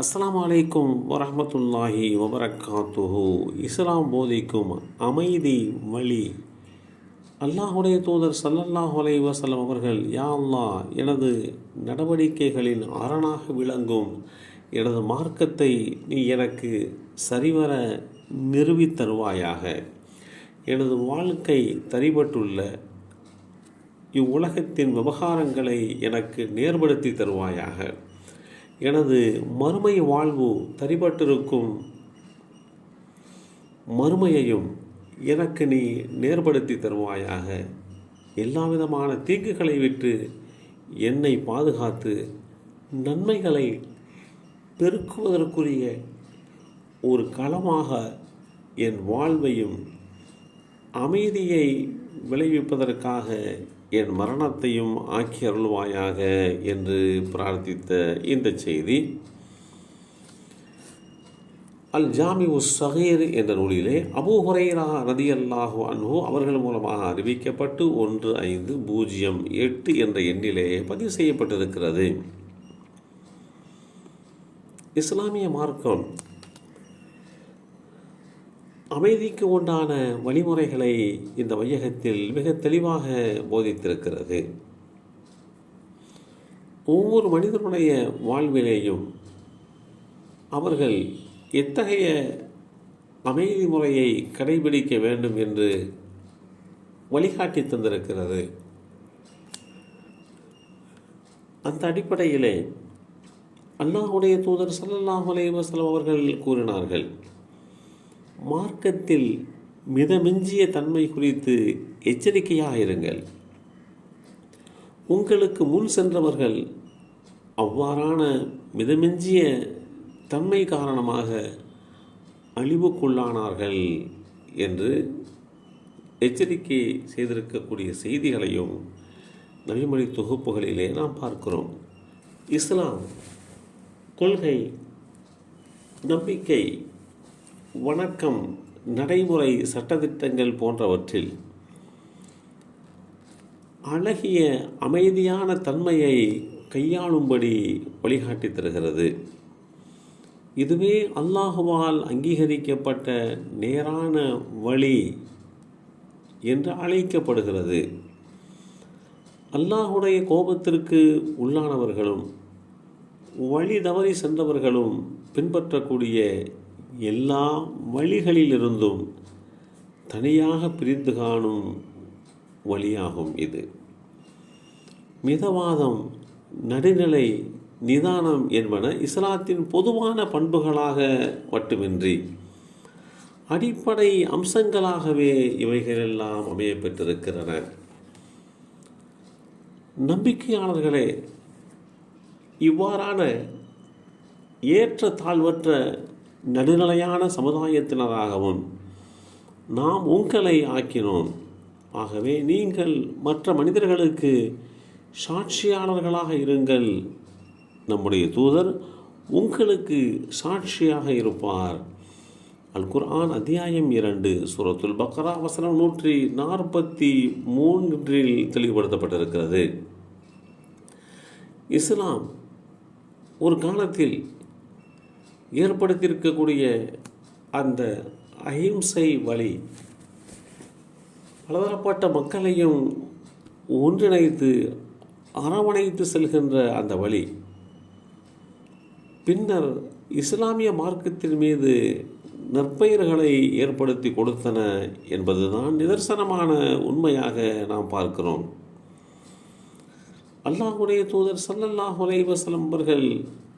அஸ்லாம் அலைக்கும் வரமத்துல்லாஹி வபரகாத்துஹு இஸ்லாம் போதிக்கும் அமைதி வழி. அல்லாஹுடைய தூதர் சல்லல்லாஹ் அலைஹி அவர்கள் யா அல்லாஹ் எனது நடவடிக்கைகளின் அரணாக விளங்கும். எனது மார்க்கத்தை நீ எனக்கு சரிவர நிறுவித்தருவாயாக எனது வாழ்க்கை தரிபட்டுள்ள இவ்வுலகத்தின் விவகாரங்களை எனக்கு நேர்படுத்தி தருவாயாக. எனது மறுமை வாழ்வு தரிபட்டிருக்கும் மறுமையையும் எனக்கு நீ நேர்படுத்தி தருவாயாக. எல்லா விதமான தீங்குகளை விட்டு என்னை பாதுகாத்து நன்மைகளை பெருக்குவதற்குரிய ஒரு களமாக என் வாழ்வையும் அமைதியை விளைவிப்பதற்காக என் மரணத்தையும் ஆக்கி அருள்வாயாக என்று பிரார்த்தித்த இந்த செய்தி. அல் ஜாமி உஸ் சகீர் என்ற நூலிலே அபூ ஹுரைரா ரதி அல்லாஹு அன்ஹு அவர்கள் மூலமாக அறிவிக்கப்பட்டு ஒன்று ஐந்து பூஜ்ஜியம் எட்டு என்ற எண்ணிலே பதிவு செய்யப்பட்டிருக்கிறது. இஸ்லாமிய மார்க்கம் அமைதிக்கு உண்டான வழிமுறைகளை இந்த வையகத்தில் மிக தெளிவாக போதித்திருக்கிறது. ஒவ்வொரு மனிதனுடைய வாழ்விலேயும் அவர்கள் எத்தகைய அமைதி முறையை கடைபிடிக்க வேண்டும் என்று வழிகாட்டி தந்திருக்கிறது. அந்த அடிப்படையிலே அல்லாஹுடைய தூதர் சல்லாஹ் அலைஹி அவர்கள் கூறினார்கள். மார்க்கத்தில் மிதமிஞ்சிய தன்மை குறித்து எச்சரிக்கையாக இருங்கள் உங்களுக்கு முன் சென்றவர்கள் அவ்வாறான மிதமிஞ்சிய தன்மை காரணமாக அழிவுக்குள்ளானார்கள் என்று எச்சரிக்கை செய்திருக்கக்கூடிய செய்திகளையும் நபிமொழி தொகுப்புகளிலே நாம் பார்க்கிறோம். இஸ்லாம் கொள்கை நம்பிக்கை வணக்கம். நடைமுறை சட்டத்திட்டங்கள் போன்றவற்றில் அழகிய அமைதியான தன்மையை கையாளும்படி வழிகாட்டி தருகிறது. இதுவே அல்லாஹுவால் அங்கீகரிக்கப்பட்ட நேரான வழி என்று அழைக்கப்படுகிறது. அல்லாஹுடைய கோபத்திற்கு உள்ளானவர்களும் வழி தவறி சென்றவர்களும் பின்பற்றக்கூடிய எல்லா வழிகளிலிருந்தும் தனியாக பிரிந்து காணும் வழியாகும் இது. மிதவாதம் நடுநிலை நிதானம் என்பன இஸ்லாத்தின் பொதுவான பண்புகளாக மட்டுமின்றி அடிப்படை அம்சங்களாகவே இவைகளெல்லாம் அமைய பெற்றிருக்கின்றன நம்பிக்கையாளர்களே இவ்வாறான ஏற்ற தாழ்வற்ற நடுநிலையான சமுதாயத்தினராகவும் நாம் உங்களை ஆக்கினோம். ஆகவே நீங்கள் மற்ற மனிதர்களுக்கு சாட்சியாளர்களாக இருங்கள். நம்முடைய தூதர் உங்களுக்கு சாட்சியாக இருப்பார். அல் குர்ஆன் அத்தியாயம் இரண்டு சூரத்துல் பக்ரா வசனம் நூற்றி நாற்பத்தி மூன்றில் தெளிவுபடுத்தப்பட்டிருக்கிறது. இஸ்லாம் ஒரு காலத்தில் ஏற்படுத்தியிருக்கக்கூடிய அந்த அஹிம்சை வழி பலதரப்பட்ட மக்களையும் ஒன்றிணைத்து அரவணைத்து செல்கின்ற அந்த வழி. பின்னர் இஸ்லாமிய மார்க்கத்தின் மீது நற்பெயர்களை ஏற்படுத்தி கொடுத்தன என்பதுதான் நிதர்சனமான உண்மையாக நாம் பார்க்கிறோம். அல்லாஹுடைய தூதர் சல்லல்லாஹ் அலைவசலம்பர்கள்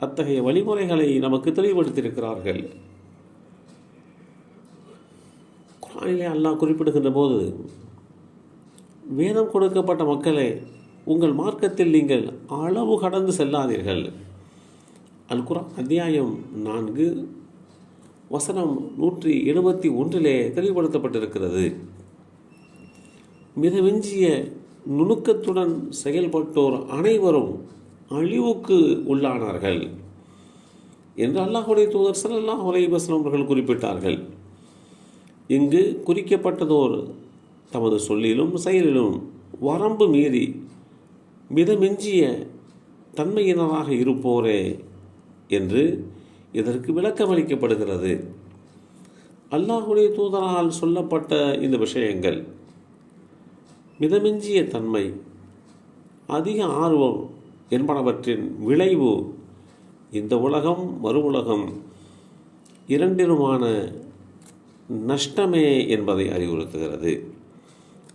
அத்தகைய வழிமுறைகளை நமக்கு தெளிவுபடுத்தியிருக்கிறார்கள். குரானிலே அல்லாஹ் குறிப்பிடுகின்ற போது வேதம் கொடுக்கப்பட்ட மக்களே உங்கள் மார்க்கத்தில் நீங்கள் அளவு கடந்து செல்லாதீர்கள். அல் குரான் அத்தியாயம் நான்கு வசனம் நூற்றி எழுபத்தி ஒன்றிலே தெளிவுபடுத்தப்பட்டிருக்கிறது. மிதவெஞ்சிய நுணுக்கத்துடன் செயல்பட்டோர் அனைவரும் அழிவுக்கு உள்ளானார்கள் என்று அல்லாஹுடைய தூதர் சல்லாஹ் அலைவாஸ்லாம் அவர்கள் குறிப்பிட்டார்கள். இங்கு குறிக்கப்பட்டதோர் தமது சொல்லிலும் செயலிலும் வரம்பு மீறி மிதமிஞ்சிய தன்மையினராக இருப்போரே என்று இதற்கு விளக்கமளிக்கப்படுகிறது அல்லாஹுடைய தூதரால் சொல்லப்பட்ட இந்த விஷயங்கள் மிதமிஞ்சிய தன்மை அதிக ஆர்வம் என்பனவற்றின் விளைவு இந்த உலகம் மறு உலகம் இரண்டிலுமான நஷ்டமே என்பதை அறிவுறுத்துகிறது.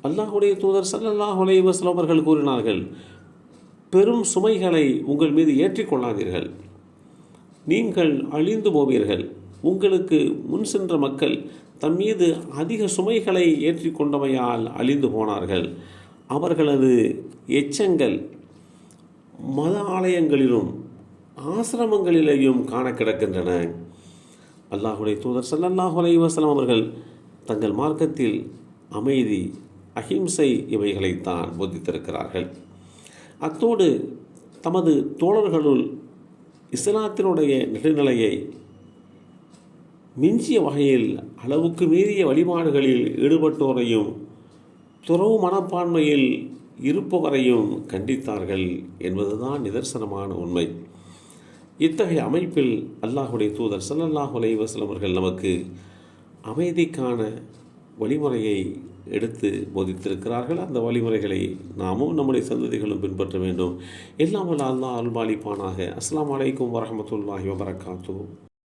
அல்லாஹுடைய தூதர் சல்லல்லாஹ் அலைஹி அவர்கள் கூறினார்கள் பெரும் சுமைகளை உங்கள் மீது ஏற்றிக்கொள்ளாதீர்கள் நீங்கள் அழிந்து போவீர்கள். உங்களுக்கு முன் சென்ற மக்கள் தம் மீது அதிக சுமைகளை ஏற்றிக்கொண்டமையால் அழிந்து போனார்கள். அவர்களது எச்சங்கள் மத ஆலயங்களிலும் ஆசிரமங்களிலேயும் காண கிடக்கின்றன. அல்லாஹுடைய தூதர் ஸல்லல்லாஹு அலைவாஸ்லாம் அவர்கள் தங்கள் மார்க்கத்தில் அமைதி அஹிம்சை இவைகளைத்தான் போதித்திருக்கிறார்கள். அத்தோடு தமது தோழர்களுள் இஸ்லாத்தினுடைய நெடுநிலையை மிஞ்சிய வகையில் அளவுக்கு மீறிய வழிபாடுகளில் ஈடுபட்டோரையும் துறவு மனப்பான்மையில் இருப்பவரையும் கண்டித்தார்கள் என்பதுதான் நிதர்சனமான உண்மை. இத்தகைய அமைப்பில் அல்லாஹுடைய தூதர் ஸல்லல்லாஹு அலைஹி அவர்கள் நமக்கு அமைதிக்கான வழிமுறையை எடுத்து போதித்திருக்கிறார்கள். அந்த வழிமுறைகளை நாமும் நம்முடைய சந்ததிகளும் பின்பற்ற வேண்டும். எல்லாம் வல்ல அல்லாஹ் அல்பாலிப்பானாக அஸ்லாம் அலைக்கும் வரமத்துல்லாஹி வபரகாத்தூ